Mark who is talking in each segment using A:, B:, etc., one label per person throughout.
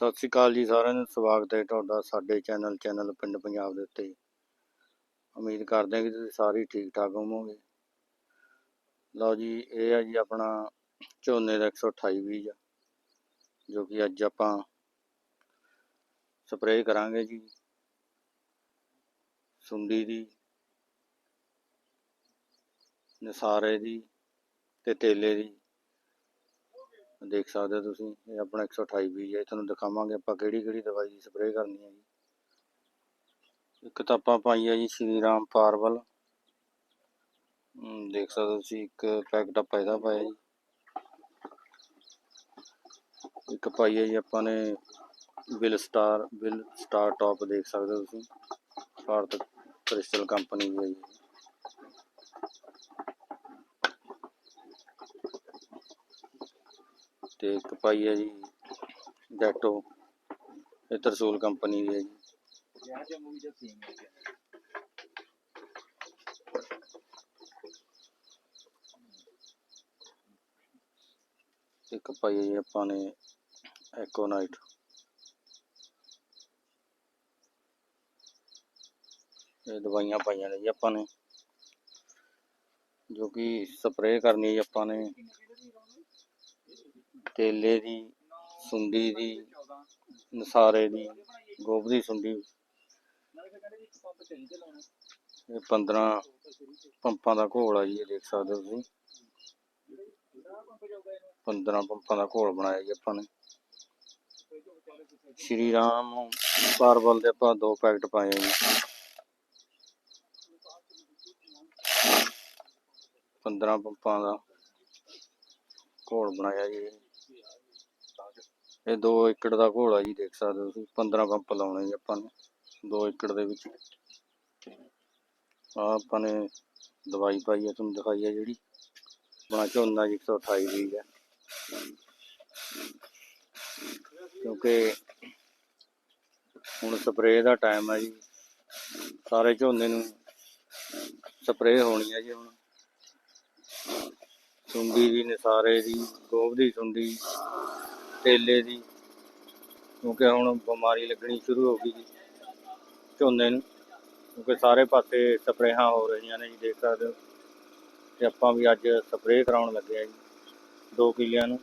A: ਸਤਿ ਸ੍ਰੀ ਅਕਾਲ ਜੀ ਸਾਰਿਆਂ ਨੂੰ, ਸਵਾਗਤ ਹੈ ਤੁਹਾਡਾ ਸਾਡੇ ਚੈਨਲ ਚੈਨਲ ਪਿੰਡ ਪੰਜਾਬ ਦੇ ਉੱਤੇ। ਉਮੀਦ ਕਰਦੇ ਹਾਂ ਕਿ ਤੁਸੀਂ ਸਾਰੇ ਠੀਕ ਠਾਕ ਹੋਵੋਗੇ। ਲਓ ਜੀ, ਇਹ ਹੈ ਜੀ ਆਪਣਾ ਝੋਨੇ ਦਾ 128 ਬੀਜ ਜੋ ਕਿ ਅੱਜ ਆਪਾਂ ਸਪਰੇਅ ਕਰਾਂਗੇ ਜੀ। ਸੁੰਡੀ ਦੀ, ਨਸਾਰੇ ਦੀ ਤੇ ਤੇਲੇ ਦੀ। ਦੇਖ ਸਕਦੇ ਹੋ ਤੁਸੀਂ, ਇਹ ਆਪਣਾ 128 ਬੀਜ ਹੈ, ਤੁਹਾਨੂੰ ਦਿਖਾਵਾਂਗੇ ਆਪਾਂ ਕਿਹੜੀ ਕਿਹੜੀ ਦਵਾਈ ਦੀ ਸਪਰੇਅ ਕਰਨੀ ਹੈ ਜੀ। ਇੱਕ ਤਾਂ ਆਪਾਂ ਪਾਈ ਹੈ ਜੀ ਸ਼੍ਰੀ ਰਾਮ ਪਾਰਵਲ ਦੇਖ ਸਕਦੇ ਹੋ ਤੁਸੀਂ, ਇੱਕ ਪੈਕਟ ਆਪਾਂ ਇਹਦਾ ਪਾਇਆ ਜੀ। ਇੱਕ ਪਾਈ ਹੈ ਜੀ ਆਪਾਂ ਨੇ bill star bill star top ਦੇਖ ਸਕਦੇ ਹੋ ਤੁਸੀਂ। ਭਾਰਤ ਕ੍ਰਿਸਟਲ ਕੰਪਨੀ ਦੀ ਹੈ ਜੀ। ਤੇ ਇੱਕ ਪਾਈ ਹੈ ਜੀ ਡੈਟੋ ਇਹ ਤਰਸੂਲ ਕੰਪਨੀ ਦੀ ਹੈ ਜੀ
B: यहाँ से मूवी जब सेम है
A: ਇੱਕ ਪਾਈ ਹੈ ਜੀ ਆਪਾਂ ਨੇ ਐਕੋਨਾਈਟ ਇਹ ਦਵਾਈਆਂ ਪਾਈਆਂ ਨੇ ਜੀ ਆਪਾਂ ਨੇ ਜੋ ਕਿ ਸਪਰੇਅ ਕਰਨੀ ਹੈ ਜੀ ਕੇਲੇ ਦੀ, ਸੁੰਡੀ ਦੀ, ਨਸਾਰੇ ਦੀ ਗੋਭ ਦੀ ਸੁੰਡੀ। ਇਹ 15 ਪੰਪਾਂ ਦਾ ਘੋਲ ਆ ਜੀ, ਇਹ ਦੇਖ ਸਕਦੇ ਹੋ ਤੁਸੀਂ। 15 ਪੰਪਾਂ ਦਾ ਘੋਲ ਬਣਾਇਆ ਜੀ ਆਪਾਂ ਨੇ। ਸ਼੍ਰੀ ਰਾਮ ਪਾਰਬਲ ਦੇ ਆਪਾਂ ਦੋ ਪੈਕਟ ਪਾਏ ਜੀ। 15 ਪੰਪਾਂ ਦਾ ਘੋਲ ਬਣਾਇਆ ਜੀ। ਇਹ। ਇਹ 2 ਏਕੜ ਦਾ ਘੋਲ ਜੀ ਦੇਖ ਸਕਦੇ ਹੋ ਤੁਸੀਂ 15 ਪੰਪ ਲਾਉਣੇ ਜੀ ਆਪਾਂ ਨੇ 2 ਏਕੜ ਦੇ ਵਿੱਚ। ਆ ਆਪਾਂ ਨੇ ਦਵਾਈ ਪਾਈ ਹੈ ਤੁਹਾਨੂੰ ਦਿਖਾਈ ਹੈ ਜਿਹੜੀ। ਆਪਣਾ ਝੋਨਾ ਜੀ 128 ਬੀਜ ਹੈ ਕਿਉਂਕਿ ਹੁਣ ਸਪਰੇਅ ਦਾ ਟਾਈਮ ਹੈ ਜੀ। ਸਾਰੇ ਝੋਨੇ ਨੂੰ ਸਪਰੇਅ ਹੋਣੀ ਹੈ ਜੀ ਹੁਣ। ਸੁੰਡੀ ਦੀ ਨਸਾਰੇ ਦੀ, ਗੋਭ ਦੀ ਸੁੰਡੀ। ਕੇਲੇ ਦੀ, ਕਿਉਂਕਿ ਹੁਣ ਬਿਮਾਰੀ ਲੱਗਣੀ ਸ਼ੁਰੂ ਹੋ ਗਈ ਜੀ ਝੋਨੇ ਨੂੰ, ਕਿਉਂਕਿ ਸਾਰੇ ਪਾਸੇ ਸਪਰੇਹਾਂ ਹੋ ਰਹੀਆਂ ਨੇ ਜੀ, ਦੇਖ ਸਕਦੇ ਹੋ। ਤੇ ਆਪਾਂ ਵੀ ਅੱਜ ਸਪਰੇਅ ਕਰਾਉਣ ਲੱਗੇ ਆ ਜੀ 2 ਕਿੱਲਿਆਂ ਨੂੰ।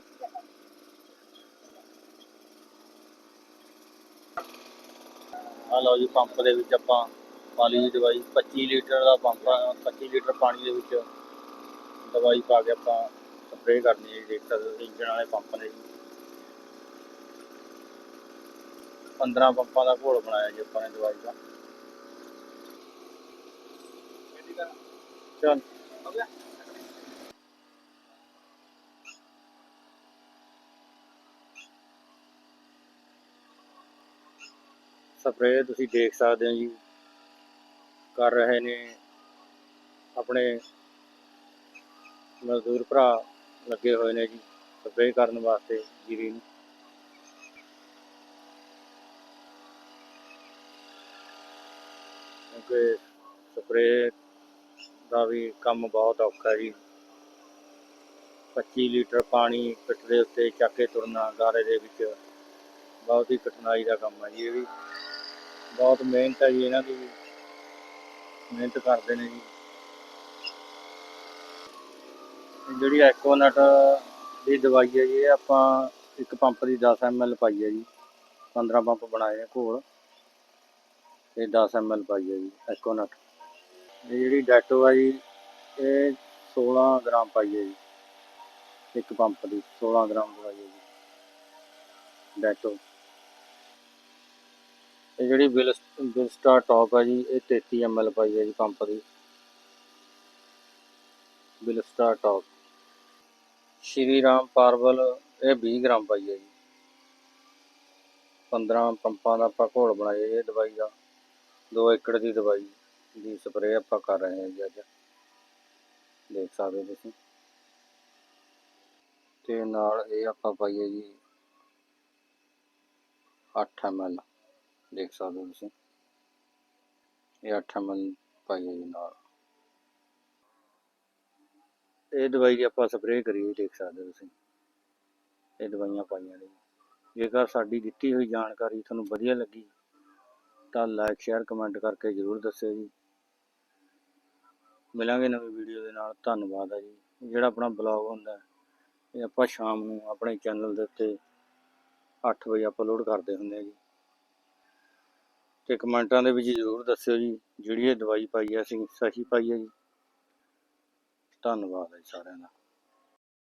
A: ਆ ਲਓ ਜੀ, ਪੰਪ ਦੇ ਵਿੱਚ ਆਪਾਂ ਪਾ ਲਈ ਦਵਾਈ 25 ਲੀਟਰ ਦਾ ਪੰਪ ਆ 25 ਲੀਟਰ ਪਾਣੀ ਦੇ ਵਿੱਚ ਦਵਾਈ ਪਾ ਕੇ ਆਪਾਂ ਸਪਰੇਅ ਕਰਨੀ ਹੈ ਜੀ, ਦੇਖ ਸਕਦੇ ਹੋ, ਇੰਜਣ ਵਾਲੇ ਪੰਪ ਨੇ ਜੀ। 15 ਪੰਪਾਂ ਦਾ ਘੋਲ ਬਣਾਇਆ ਜੀ ਆਪਾਂ ਨੇ ਦਵਾਈ ਦਾ। ਚੱਲ। ਸਪਰੇਅ ਤੁਸੀਂ ਦੇਖ ਸਕਦੇ ਹੋ ਜੀ। ਕਰ ਰਹੇ ਨੇ ਆਪਣੇ ਮਜ਼ਦੂਰ ਭਰਾ ਲੱਗੇ ਹੋਏ ਨੇ ਜੀ, ਸਪਰੇਅ ਕਰਨ ਵਾਸਤੇ ਜੀਰੀ ਨੂੰ। ਕਿਉਂਕਿ ਸਪਰੇਅ ਦਾ ਵੀ ਕੰਮ ਬਹੁਤ ਔਖਾ ਜੀ। 25 ਲੀਟਰ ਪਾਣੀ ਪਿੱਠ ਦੇ ਉੱਤੇ ਚੱਕ ਕੇ ਤੁਰਨਾ, ਗਾਰੇ ਦੇ ਵਿੱਚ, ਬਹੁਤ ਹੀ ਕਠਿਨਾਈ ਦਾ ਕੰਮ ਹੈ ਜੀ ਇਹ ਵੀ। ਬਹੁਤ ਮਿਹਨਤ ਹੈ ਜੀ ਇਹਨਾਂ ਦੀ। ਮਿਹਨਤ ਕਰਦੇ ਨੇ ਜੀ। ਜਿਹੜੀ ਐਕੋਨਟ ਦੀ ਦਵਾਈ ਹੈ ਜੀ, ਇਹ ਆਪਾਂ ਇੱਕ ਪੰਪ ਦੀ 10 ml ਪਾਈ ਹੈ ਜੀ। 15 ਪੰਪ ਬਣਾਏ ਨੇ ਘੋਲ। ਤੇ 10 ml ਪਾਈ ਹੈ ਜੀ ਐਕੋਨਟ ਇਹ ਜਿਹੜੀ ਡੈਟੋ ਹੈ ਜੀ, ਇਹ 16 ਗ੍ਰਾਮ ਪਾਈ ਹੈ ਜੀ। ਇੱਕ ਪੰਪ ਦੀ 16 ਗ੍ਰਾਮ ਦਵਾਈ ਹੈ ਜੀ ਡੈਟੋ ਇਹ ਜਿਹੜੀ ਬਿਲ ਬਿਲਸਟਾਰ ਟੌਪ ਹੈ ਜੀ, ਇਹ 33 ml ਪਾਈ ਹੈ ਜੀ ਪੰਪ ਦੀ। ਬਿਲਸਟਾਰ ਟੌਪ ਸ਼੍ਰੀ ਰਾਮ ਪਾਰਵਲ ਇਹ 20 ਗ੍ਰਾਮ ਪਾਈ ਹੈ ਜੀ। 15 ਪੰਪਾਂ ਦਾ ਆਪਾਂ ਘੋਲ ਬਣਾਇਆ ਇਹ ਦਵਾਈ ਦਾ। 2 ਏਕੜ ਦੀ ਦਵਾਈ ਦੀ ਸਪਰੇਅ ਆਪਾਂ ਕਰ ਰਹੇ ਹਾਂ ਜੀ ਅੱਜ। ਦੇਖ ਸਕਦੇ ਹੋ ਤੁਸੀਂ। ਤੇ ਨਾਲ ਇਹ ਆਪਾਂ ਪਾਈਏ ਜੀ 8 ml ਦੇਖ ਸਕਦੇ ਹੋ ਤੁਸੀਂ। ਇਹ 8 ml ਪਾਈਏ ਜੀ ਨਾਲ। ਇਹ ਦਵਾਈ ਦੀ ਆਪਾਂ ਸਪਰੇਅ ਕਰੀਏ, ਦੇਖ ਸਕਦੇ ਹੋ ਤੁਸੀਂ। ਇਹ ਦਵਾਈਆਂ ਪਾਈਆਂ ਨੇ। ਜੇਕਰ ਸਾਡੀ ਦਿੱਤੀ ਹੋਈ ਜਾਣਕਾਰੀ ਤੁਹਾਨੂੰ ਵਧੀਆ ਲੱਗੀ ਤਾਂ ਲਾਈਕ ਸ਼ੇਅਰ ਕਮੈਂਟ ਕਰਕੇ ਜ਼ਰੂਰ ਦੱਸਿਓ ਜੀ। ਮਿਲਾਂਗੇ ਨਵੀਂ ਵੀਡੀਓ ਦੇ ਨਾਲ। ਧੰਨਵਾਦ ਹੈ ਜੀ। ਜਿਹੜਾ ਆਪਣਾ ਬਲੌਗ ਹੁੰਦਾ ਇਹ ਆਪਾਂ ਸ਼ਾਮ ਨੂੰ ਆਪਣੇ ਚੈਨਲ ਦੇ ਉੱਤੇ 8 ਵਜੇ ਅਪਲੋਡ ਕਰਦੇ ਹੁੰਦੇ ਆ ਜੀ। ਤੇ ਕਮੈਂਟਾਂ ਦੇ ਵਿੱਚ ਜ਼ਰੂਰ ਦੱਸਿਓ ਜੀ, ਜਿਹੜੀ ਇਹ ਦਵਾਈ ਪਾਈ ਹੈ ਅਸੀਂ ਸਹੀ ਪਾਈ ਹੈ ਜੀ। ਧੰਨਵਾਦ ਹੈ ਜੀ ਸਾਰਿਆਂ ਦਾ।